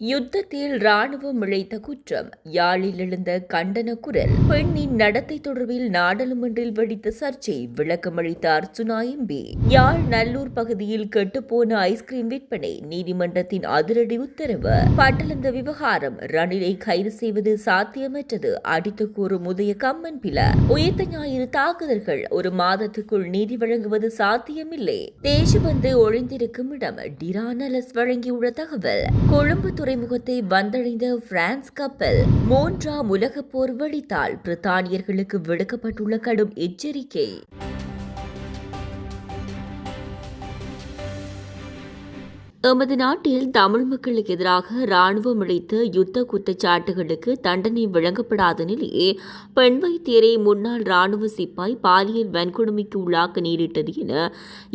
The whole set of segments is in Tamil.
யுத்தத்தில் ராணுவம் இழைத்த குற்றம் யாழில் எழுந்த கண்டன குரல் பெண்ணின் நடத்தை தொடர்பில் நாடாளுமன்றில் வெடித்த சர்ச்சை விளக்கமளித்த அர்ச்சுனா எம்பி. யாழ் நல்லூர் பகுதியில் கெட்டுப்போன ஐஸ்கிரீம் விற்பனை நீதிமன்றத்தின் அதிரடி உத்தரவு. பட்டலந்த விவகாரம் ரணிலை கைது செய்வது சாத்தியமற்றது அடித்து கூறும் உதய கம்மன் பில உயர்த்த ஞாயிறு தாக்குதல்கள் ஒரு மாதத்துக்குள் நீதி வழங்குவது சாத்தியமில்லை. தேசபந்து ஒழிந்திருக்கும் இடம் டிரானலஸ் வழங்கியுள்ள தகவல். கொழும்பு துறைமுகத்தை வந்தடைந்த பிரான்ஸ் கப்பல் மூன்றாம் உலகப் போர் வெடித்தால் பிரித்தானியர்களுக்கு விடுக்கப்பட்டுள்ள கடும் எச்சரிக்கை. எமது நாட்டில் தமிழ் மக்களுக்கு எதிராக ராணுவம் இழைத்த யுத்த குற்றச்சாட்டுகளுக்கு தண்டனை வழங்கப்படாத நிலையே பெண் வைத்தியரை முன்னாள் ராணுவ சிப்பாய் பாலியல் வன்கொடுமைக்கு உள்ளாக்க நேரிட்டது என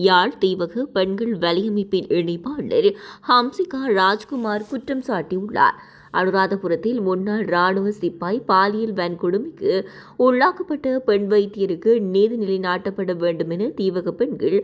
யாழ் தீவக பெண்கள் வலையமைப்பின் இணைப்பாளர் ஹம்சிகா ராஜ்குமார் குற்றம் சாட்டியுள்ளார். அனுராதபுரத்தில் முன்னாள் ராணுவ சிப்பாய் பாலியல் வன்கொடுமைக்கு உள்ளாக்கப்பட்ட பெண் வைத்தியருக்கு நீதி நிலைநாட்டப்பட வேண்டும் என தீவக பெண்கள்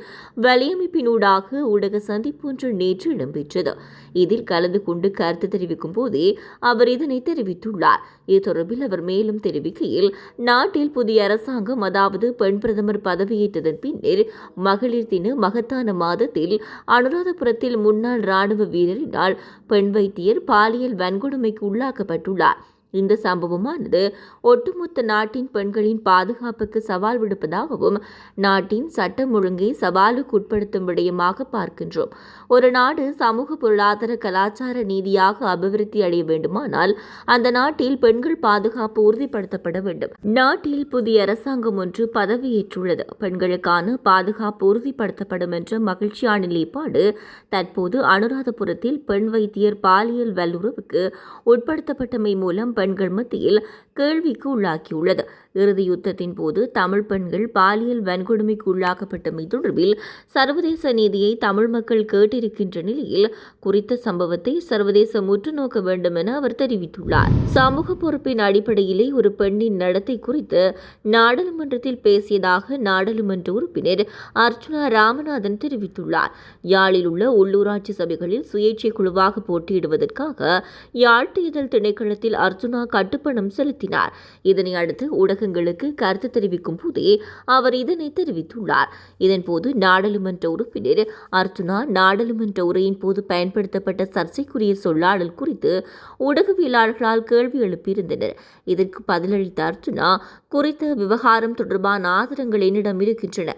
வலையமைப்பினூடாக ஊடக சந்திப்பு ஒன்று நேற்று இடம்பெற்றது. இதில் கலந்து கொண்டு கருத்து தெரிவிக்கும் போதே அவர் இதனை தெரிவித்துள்ளார். இது தொடர்பில் அவர் மேலும் தெரிவிக்கையில் நாட்டில் புதிய அரசாங்கம் அதாவது பெண் பிரதமர் பதவியேற்றதன் பின்னர் மகளிர் தின மகத்தான மாதத்தில் அனுராதபுரத்தில் முன்னாள் ராணுவ வீரரினால் பெண் வைத்தியர் பாலியல் வன்கொடுமை கொடுமைக்கு உள்ளாக்கப்பட்டுள்ளார். இந்த சம்பவமானது ஒட்டுமொத்த நாட்டின் பெண்களின் பாதுகாப்புக்கு சவால் விடுப்பதாகவும் நாட்டின் சட்டம் ஒழுங்கை சவாலுக்கு உட்படுத்தும் விடயமாக பார்க்கின்றோம். ஒரு நாடு சமூக பொருளாதார கலாச்சார நீதியாக அபிவிருத்தி அடைய வேண்டுமானால் அந்த நாட்டில் பெண்கள் பாதுகாப்பு உறுதிப்படுத்தப்பட வேண்டும். நாட்டில் புதிய அரசாங்கம் ஒன்று பதவியேற்றுள்ளது. பெண்களுக்கான பாதுகாப்பு உறுதிப்படுத்தப்படும் என்ற மகிழ்ச்சியான நிலைப்பாடு தற்போது அனுராதபுரத்தில் பெண் வைத்தியர் பாலியல் வல்லுறவுக்கு உட்படுத்தப்பட்டமை மூலம் பெண்கள் மத்தியில் கேள்விக்கு உள்ளாக்கியுள்ளது இறுதி யுத்தத்தின் போது தமிழ் பெண்கள் பாலியல் வன்கொடுமைக்கு உள்ளாக்கப்பட்டமை தொடர்பில் சர்வதேச நீதியை தமிழ் மக்கள் கேட்டிருக்கின்ற நிலையில் குறித்த சம்பவத்தை சர்வதேசம் உற்று நோக்க வேண்டும் என அவர் தெரிவித்துள்ளார். சமூக பொறுப்பின் அடிப்படையிலே ஒரு பெண்ணின் நடத்தை குறித்து நாடாளுமன்றத்தில் பேசியதாக நாடாளுமன்ற உறுப்பினர் அர்ச்சுனா ராமநாதன் தெரிவித்துள்ளார். யாழில் உள்ள உள்ளூராட்சி சபைகளில் சுயேட்சை குழுவாக போட்டியிடுவதற்காக யாழ் தேர்தல் திணைக்களத்தில் அர்ச்சுனா கட்டுப்பணம் செலுத்தினார். இதனை அடுத்து ஊடகங்களுக்கு கருத்து தெரிவிக்கும் போதே அவர் இதனை தெரிவித்துள்ளார். இதன்போது நாடாளுமன்ற உறுப்பினர் அர்ச்சுனா நாடாளுமன்ற உரையின் போது பயன்படுத்தப்பட்ட சர்ச்சைக்குரிய சொல்லாடல் குறித்து ஊடகவியலாளர்களால் கேள்வி எழுப்பியிருந்தனர். இதற்கு பதிலளித்த அர்ச்சுனா குறித்த விவகாரம் தொடர்பான ஆதாரங்கள் என்னிடம் இருக்கின்றன.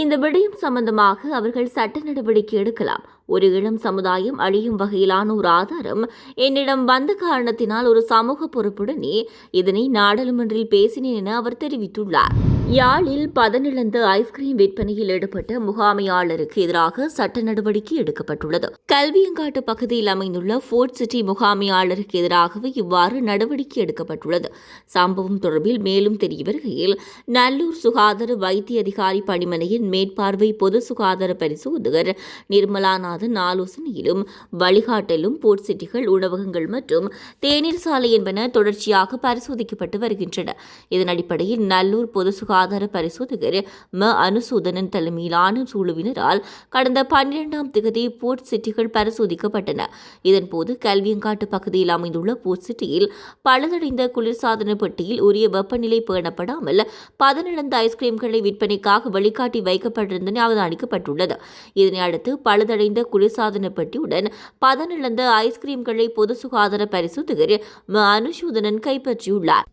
இந்த விடயம் சம்பந்தமாக அவர்கள் சட்ட நடவடிக்கை எடுக்கலாம். ஒரு இளம் சமுதாயம் அழியும் வகையிலான ஒரு ஆதாரம் என்னிடம் வந்த காரணத்தினால் ஒரு சமூக பொறுப்புடனே இதனை நாடாளுமன்றில் பேசினேன் என அவர் தெரிவித்துள்ளார். யாழில் பதனிழந்த ஐஸ்கிரீம் விற்பனையில் ஈடுபட்ட முகாமையாளருக்கு எதிராக சட்ட நடவடிக்கை எடுக்கப்பட்டுள்ளது. கல்வியங்காட்டு பகுதியில் அமைந்துள்ள ஃபோர்ட் சிட்டி முகாமையாளருக்கு எதிராகவே இவ்வாறு நடவடிக்கை எடுக்கப்பட்டுள்ளது. சம்பவம் தொடர்பில் மேலும் தெரிய வருகையில் நல்லூர் சுகாதார வைத்திய அதிகாரி பணிமனையின் மேற்பார்வை பொது சுகாதார பரிசோதகர் நிர்மலாநாதன் ஆலோசனையிலும் வழிகாட்டலும் போர்ட் சிட்டிகள் உணவகங்கள் மற்றும் தேநீர் சாலை என்பன தொடர்ச்சியாக பரிசோதிக்கப்பட்டு வருகின்றன. இதன் அடிப்படையில் நல்லூர் பொது சுகாதார சுகாதார பரிசோதகர் ம. அனுசூதனன் தலைமையிலான குழுவினரால் கடந்த பன்னிரண்டாம் திகதி போர்ட் சிட்டிகள் பரிசோதிக்கப்பட்டன. இதன்போது கல்வியங்காட்டு பகுதியில் அமைந்துள்ள போர்ட் சிட்டியில் பழுதடைந்த குளிர்சாதன பெட்டியில் உரிய வெப்பநிலை பேணப்படாமல் பதனிழந்த ஐஸ்கிரீம்களை விற்பனைக்காக வழிகாட்டி வைக்கப்பட்டிருந்தன அவதானிக்கப்பட்டுள்ளது. இதனை அடுத்து பழுதடைந்த குளிர்சாதன பெட்டியுடன் பதனிழந்த ஐஸ்கிரீம்களை பொது சுகாதார பரிசோதகர் ம. அனுசூதனன் கைப்பற்றியுள்ளார்.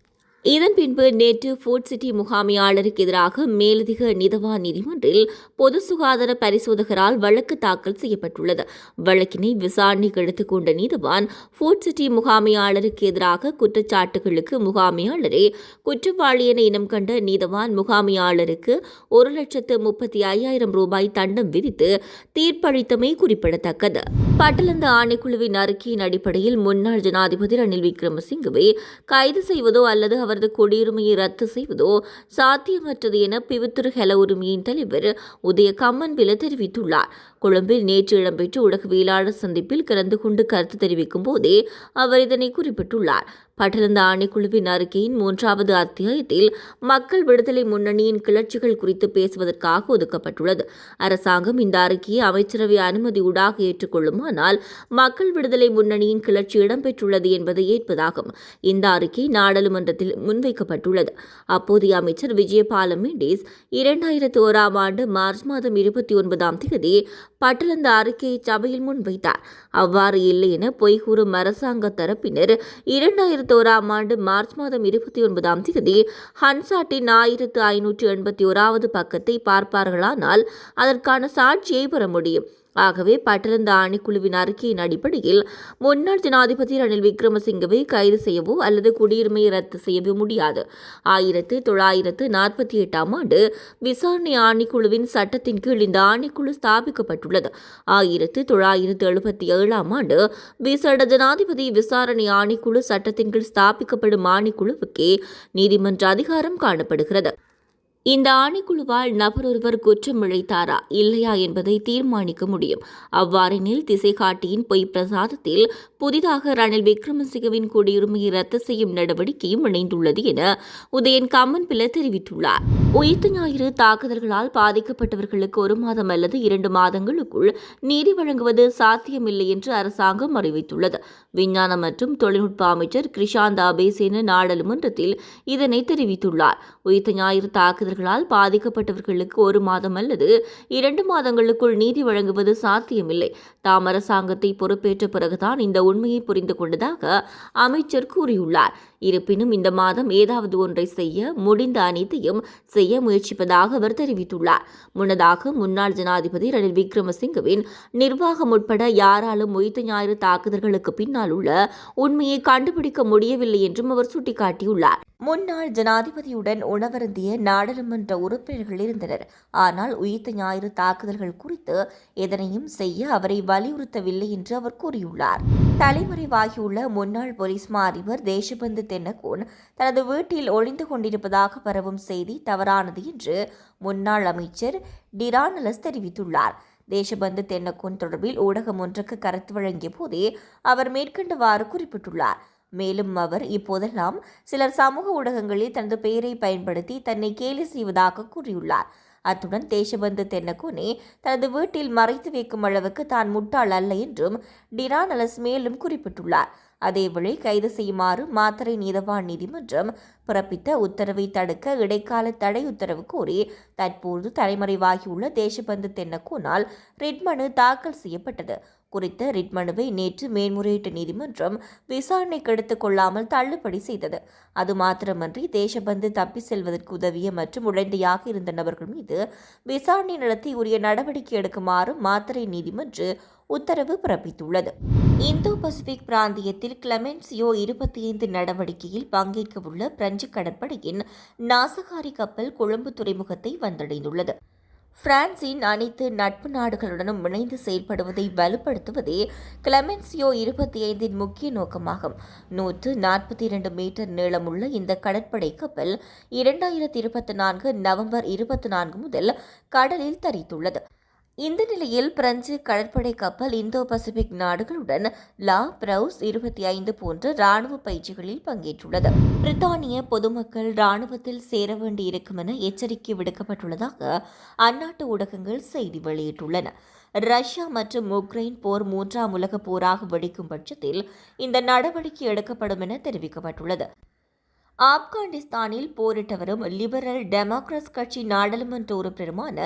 இதன் பின்பு நேற்று ஃபோர்ட் சிட்டி முகாமையாளருக்கு எதிராக மேலதிக நிதவா நீதிமன்றில் பொது சுகாதார பரிசோதகரால் வழக்கு தாக்கல் செய்யப்பட்டுள்ளது. வழக்கினை விசாரணைக்கு எடுத்துக்கொண்ட நீதவான் ஃபோர்ட் சிட்டி முகாமையாளருக்கு எதிராக குற்றச்சாட்டுகளுக்கு முகாமையாளரே குற்றவாளி என இனம் கண்ட நீதவான் முகாமையாளருக்கு ஒரு லட்சத்து முப்பத்தி ஐயாயிரம் ரூபாய் தண்டம் விதித்து தீர்ப்பளித்தமை குறிப்பிடத்தக்கது. பட்டலந்த ஆணைக்குழுவின் அறிக்கையின் அடிப்படையில் முன்னாள் ஜனாதிபதி ரணில் விக்ரமசிங்கவை கைது செய்வதோ அல்லது அவரது குடியுரிமையை ரத்து செய்வதோ சாத்தியமற்றது என பிவித்துரு ஹெல உரிமையின் தலைவர் உதய கம்மன்பில தெரிவித்துள்ளார். கொழும்பில் நேற்று இடம்பெற்ற ஊடகவியலாளர் சந்திப்பில் கலந்து கொண்டு கருத்து தெரிவிக்கும் போதே அவர் இதனை குறிப்பிட்டுள்ளார். பட்டிருந்த ஆணைக்குழுவின் அறிக்கையின் மூன்றாவது அத்தியாயத்தில் மக்கள் விடுதலை முன்னணியின் கிளர்ச்சிகள் குறித்து பேசுவதற்காக ஒதுக்கப்பட்டுள்ளது. அரசாங்கம் இந்த அறிக்கையை அமைச்சரவை அனுமதி ஊடாக ஏற்றுக்கொள்ளுமானால் மக்கள் விடுதலை முன்னணியின் கிளர்ச்சி இடம்பெற்றுள்ளது என்பதை ஏற்பதாகும். இந்த அறிக்கை நாடாளுமன்றத்தில் முன்வைக்கப்பட்டுள்ளது. அப்போதைய அமைச்சர் விஜயபால மெண்டேஸ் இரண்டாயிரத்தி ஓராம் ஆண்டு மார்ச் மாதம் இருபத்தி ஒன்பதாம் தேதி பட்டிருந்த அறிக்கையை சபையில் முன்வைத்தார். அவ்வாறு இல்லை என பொய் கூறும் அரசாங்க தரப்பினர் இரண்டாயிரத்தி ஓராம் ஆண்டு மார்ச் மாதம் இருபத்தி ஒன்பதாம் தேதி ஹன்சாட்டின் ஆயிரத்து ஐநூற்று எண்பத்தி ஓராவது பக்கத்தை பார்ப்பார்களானால் அதற்கான சாட்சியை பெற முடியும். ஆகவே பட்டிருந்த ஆணைக்குழுவின் அறிக்கையின் அடிப்படையில் முன்னாள் ஜனாதிபதி ரணில் விக்ரமசிங்கவை கைது செய்யவோ அல்லது குடியுரிமையை ரத்து செய்யவோ முடியாது. ஆயிரத்து தொள்ளாயிரத்து நாற்பத்தி எட்டாம் ஆண்டு விசாரணை ஆணைக்குழுவின் சட்டத்தின் கீழ் இந்த ஆணைக்குழு ஸ்தாபிக்கப்பட்டுள்ளது. ஆயிரத்து தொள்ளாயிரத்து எழுபத்தி ஏழாம் ஆண்டு விசேட ஜனாதிபதி விசாரணை ஆணைக்குழு சட்டத்தின் கீழ் ஸ்தாபிக்கப்படும் ஆணைக்குழுவுக்கே நீதிமன்ற அதிகாரம் காணப்படுகிறது. இந்த ஆணைக்குழுவால் நபர் ஒருவர் குற்றம் இழைத்தாரா இல்லையா என்பதை தீர்மானிக்க முடியும். அவ்வாறெனில் திசைகாட்டியின் பொய் பிரசாதத்தில் புதிதாக ரணில் விக்ரமசிங்கவின் குடியுரிமையை ரத்து செய்யும் நடவடிக்கையும் இணைந்துள்ளது என உதயன் கம்மன்பில தெரிவித்துள்ளார். உயிர்த்து ஞாயிறு தாக்குதல்களால் பாதிக்கப்பட்டவர்களுக்கு ஒரு மாதம் அல்லது இரண்டு மாதங்களுக்குள் நீதி வழங்குவது சாத்தியமில்லை என்று அரசாங்கம் அறிவித்துள்ளது. விஞ்ஞான மற்றும் தொழில்நுட்ப அமைச்சர் கிருஷாந்த் அபேசேன நாடாளுமன்றத்தில் இதனை தெரிவித்துள்ளார். உயிர்த்த ஞாயிறு தாக்குதல்களால் பாதிக்கப்பட்டவர்களுக்கு ஒரு மாதம் அல்லது இரண்டு மாதங்களுக்குள் நீதி வழங்குவது சாத்தியமில்லை. தாம் அரசாங்கத்தை பொறுப்பேற்ற பிறகுதான் இந்த உண்மையை புரிந்து கொண்டதாக அமைச்சர் கூறியுள்ளார். இருப்பினும் இந்த மாதம் ஏதாவது ஒன்றை செய்ய முடிந்த அனைத்தையும் செய்ய முயற்சிப்பதாக அவர் தெரிவித்துள்ளார். முன்னதாக முன்னாள் ஜனாதிபதி ரணில் விக்ரமசிங்கவின் நிர்வாகம் உட்பட யாராலும் உயிர்த்த ஞாயிறு தாக்குதல்களுக்கு பின்னால் உள்ள உண்மையை கண்டுபிடிக்க முடியவில்லை என்றும் அவர் சுட்டிக்காட்டியுள்ளார். முன்னாள் ஜனாதிபதியுடன் உணவருந்திய நாடாளுமன்ற உறுப்பினர்கள் இருந்தனர். ஆனால் உயிர்த்த ஞாயிறு தாக்குதல்கள் குறித்து எதனையும் செய்ய அவரை வலியுறுத்தவில்லை என்று அவர் கூறியுள்ளார். தலைமறைவாகியுள்ள முன்னாள் போலீஸ் மா அதிபர் தேசபந்து தென்னகோன் தனது வீட்டில் ஒளிந்து கொண்டிருப்பதாக பரவும் செய்தி தவறானது என்று முன்னாள் அமைச்சர் டிரானலஸ் தெரிவித்துள்ளார். தேசபந்து தென்னகோன் தொடர்பில் ஊடகம் ஒன்றுக்கு கருத்து வழங்கிய போதே அவர் மேற்கண்டவாறு குறிப்பிட்டுள்ளார். மேலும் அவர் இப்போதெல்லாம் சிலர் சமூக ஊடகங்களில் தனது பெயரை பயன்படுத்தி தன்னை கேலி செய்வதாக கூறியுள்ளார். அத்துடன் தேசபந்து தென்னகோனே தனது வீட்டில் மறைத்து வைக்கும் அளவுக்கு தான் முட்டாள் அல்ல என்றும் டிரானலஸ் மேலும் குறிப்பிட்டுள்ளார். அதேவேளை கைது செய்யுமாறு மாத்தறை நீதவான் நீதிமன்றம் பிறப்பித்த உத்தரவை தடுக்க இடைக்கால தடை உத்தரவு கோரி தற்போது தலைமறைவாகியுள்ள தேசபந்து தென்னக்கோனால் ரிட் மனு தாக்கல் செய்யப்பட்டது. குறித்த ரிட் மனுவை நேற்று மேன்முறையீட்டு நீதிமன்றம் விசாரணைக்கு எடுத்துக் கொள்ளாமல் தள்ளுபடி செய்தது. அது மாத்திரமன்றி தேசபந்து தப்பி செல்வதற்கு உதவிய மற்றும் உடந்தையாக இருந்த நபர்கள் மீது விசாரணை நடத்தி உரிய நடவடிக்கை எடுக்குமாறு மாத்திரை நீதிமன்று உத்தரவு பிறப்பித்துள்ளது. இந்தோ பசிபிக் பிராந்தியத்தில் கிளமென்சியோ இருபத்தி ஐந்து நடவடிக்கையில் பங்கேற்கவுள்ள பிரெஞ்சு கடற்படையின் நாசகாரி கப்பல் கொழும்பு துறைமுகத்தை வந்தடைந்துள்ளது. பிரான்சின் அனைத்து நட்பு நாடுகளுடனும் இணைந்து செயல்படுவதை வலுப்படுத்துவதே கிளமென்சியோ இருபத்தி ஐந்தின் முக்கிய நோக்கமாகும். நூற்று நாற்பத்தி இரண்டு மீட்டர் நீளமுள்ள இந்த கடற்படை கப்பல் இரண்டாயிரத்தி இருபத்தி நான்கு நவம்பர் இருபத்தி நான்கு முதல் கடலில் தரித்துள்ளது. இந்த நிலையில் பிரெஞ்சு கடற்படை கப்பல் இந்தோ பசிபிக் நாடுகளுடன் லா பிரவுஸ் இருபத்தி ஐந்து போன்ற ராணுவ பயிற்சிகளில் பங்கேற்றுள்ளது. பிரித்தானிய பொதுமக்கள் ராணுவத்தில் சேர வேண்டியிருக்கும் என எச்சரிக்கை விடுக்கப்பட்டுள்ளதாக அந்நாட்டு ஊடகங்கள் செய்தி வெளியிட்டுள்ளன. ரஷ்யா மற்றும் உக்ரைன் போர் மூன்றாம் உலக போராக வெடிக்கும் பட்சத்தில் இந்த நடவடிக்கை எடுக்கப்படும் என தெரிவிக்கப்பட்டுள்ளது. ஆப்கானிஸ்தானில் போரிட்டு வரும் லிபரல் டெமோக்ரஸ் கட்சி நாடாளுமன்ற உறுப்பினருமான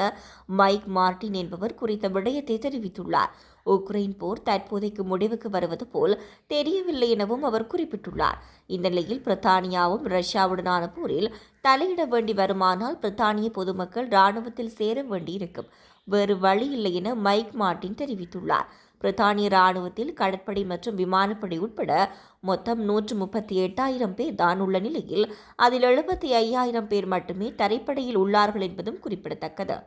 மைக் மார்டின் என்பவர் குறித்த விடயத்தை தெரிவித்துள்ளார். உக்ரைன் போர் தற்போதைக்கு முடிவுக்கு வருவது போல் தெரியவில்லை எனவும் அவர் குறிப்பிட்டுள்ளார். இந்த நிலையில் பிரித்தானியாவும் ரஷ்யாவுடனான போரில் தலையிட வேண்டி வருமானால் பிரித்தானிய பொதுமக்கள் இராணுவத்தில் சேர வேண்டியிருக்கும். வேறு வழி இல்லை என மைக் மார்டின் தெரிவித்துள்ளார். பிரித்தானிய ராணுவத்தில் கடற்படை மற்றும் விமானப்படை உட்பட மொத்தம் நூற்று முப்பத்தி எட்டாயிரம் பேர் தான் உள்ள நிலையில் அதில் எழுபத்தி ஐயாயிரம் பேர் மட்டுமே தரைப்படையில் உள்ளார்கள் என்பதும் குறிப்பிடத்தக்கது.